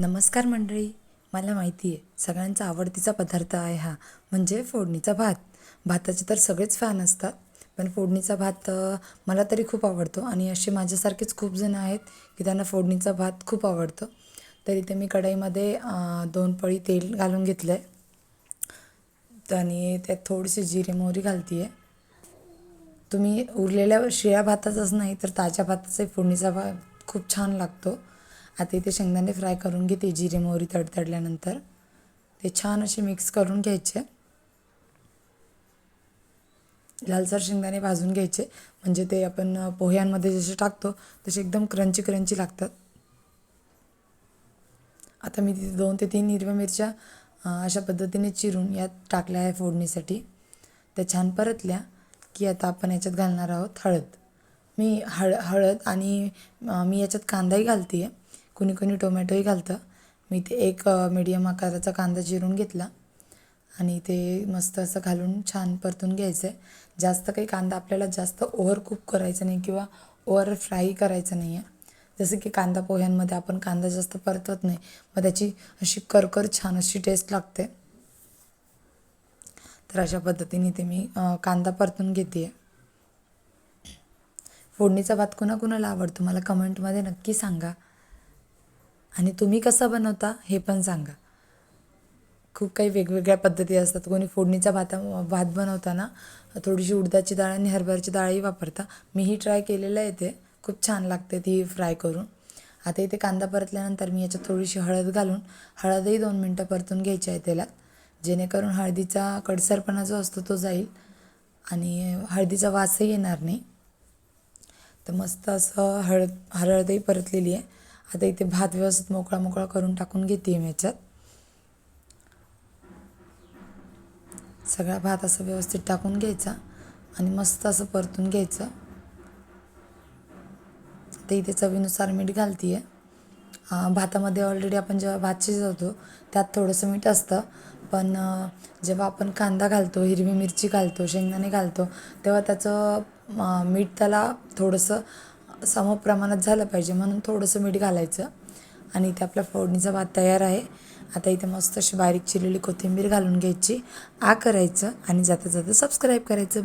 नमस्कार मंडळी. मला माहिती आहे सगळ्यांचा आवडतीचा पदार्थ आहे हा म्हणजे फोडणीचा भात. भाताचे तर सगळेच फॅन असतात पण फोडणीचा भात मला तरी खूप आवडतो आणि असे माझ्यासारखेच खूप जण आहेत की त्यांना फोडणीचा भात खूप आवडतो. तर इथे मी कढईमध्ये दोन पळी तेल घालून घेतलं आहे आणि त्यात थोडीशी जिरे मोहरी घालते आहे तुम्ही उरलेल्या शिळ्या भाताचाच नाही तर ताज्या भाताचाही फोडणीचा भात खूप छान लागतो. आता इथे शेंगदाणे फ्राय करून घेते जिरे मोहरी तडतडल्यानंतर. ते छान असे मिक्स करून घ्यायचे. लालसर शेंगदाणे भाजून घ्यायचे. म्हणजे ते आपण पोह्यांमध्ये जसे टाकतो तसे एकदम क्रंची क्रंची लागतात. आता मी तिथे दोन ते तीन हिरव्या मिरच्या अशा पद्धतीने चिरून यात टाकल्या आहे फोडणीसाठी. त्या छान परतल्या की आता आपण याच्यात घालणार आहोत हळद. मी हळ हळद आणि मी याच्यात कांदाही घालते आहे कुणी कुणी टोमॅटोही घालतं. मी ते एक मीडियम आकाराचा कांदा चिरून घेतला आणि ते मस्त असं घालून छान परतून घ्यायचं. आहे जास्त काही कांदा आपल्याला जास्त ओव्हर कुक करायचं नाही किंवा ओव्हर फ्राय करायचं नाही आहे जसं की कांदा पोह्यांमध्ये आपण कांदा जास्त परतवत नाही मग त्याची अशी करकर छान अशी टेस्ट लागते. तर अशा पद्धतीने ते मी कांदा परतून घेते आहे फोडणीचा भात कुणाकुणाला आवडतो? मला कमेंटमध्ये नक्की सांगा. आणि तुम्ही कसा बनवता हे पण सांगा. खूप काही वेगवेगळ्या पद्धती असतात. कोणी फोडणीचा भाता भात बनवताना थोडीशी उडदाची डाळ आणि हरभऱ्याची डाळही वापरता. मीही ट्राय केलेलं आहे ते. खूप छान लागते ती फ्राय करून. आता इथे कांदा परतल्यानंतर मी याच्यात थोडीशी हळद घालून हळदही दोन मिनटं परतून घ्यायची आहे तेलात. जेणेकरून हळदीचा कडसरपणा जो असतो तो जाईल आणि हळदीचा वासही येणार नाही. तर मस्त असं हळद हळदही परतलेली आहे. आता इथे भात व्यवस्थित मोकळा मोकळा करून टाकून घेते मी याच्यात. सगळा भात असं व्यवस्थित टाकून घ्यायचा आणि मस्त असं परतून घ्यायचं. आता इथे चवीनुसार मीठ घालते आहे भातामध्ये ऑलरेडी आपण जेव्हा भात शिजवतो त्यात थोडंसं मीठ असतं. पण जेव्हा आपण कांदा घालतो हिरवी मिरची घालतो शेंगदाणे घालतो तेव्हा त्याचं मीठ त्याला थोडंसं सम प्रमाणात झालं पाहिजे म्हणून थोडंसं मीठ घालायचं. आणि इथे आपला फोडणीचा भात तयार आहे. आता इथे मस्त अशी बारीक चिरलेली कोथिंबीर घालून घ्यायची. आ करायचं आणि जाता जाता सबस्क्राईब करायचं.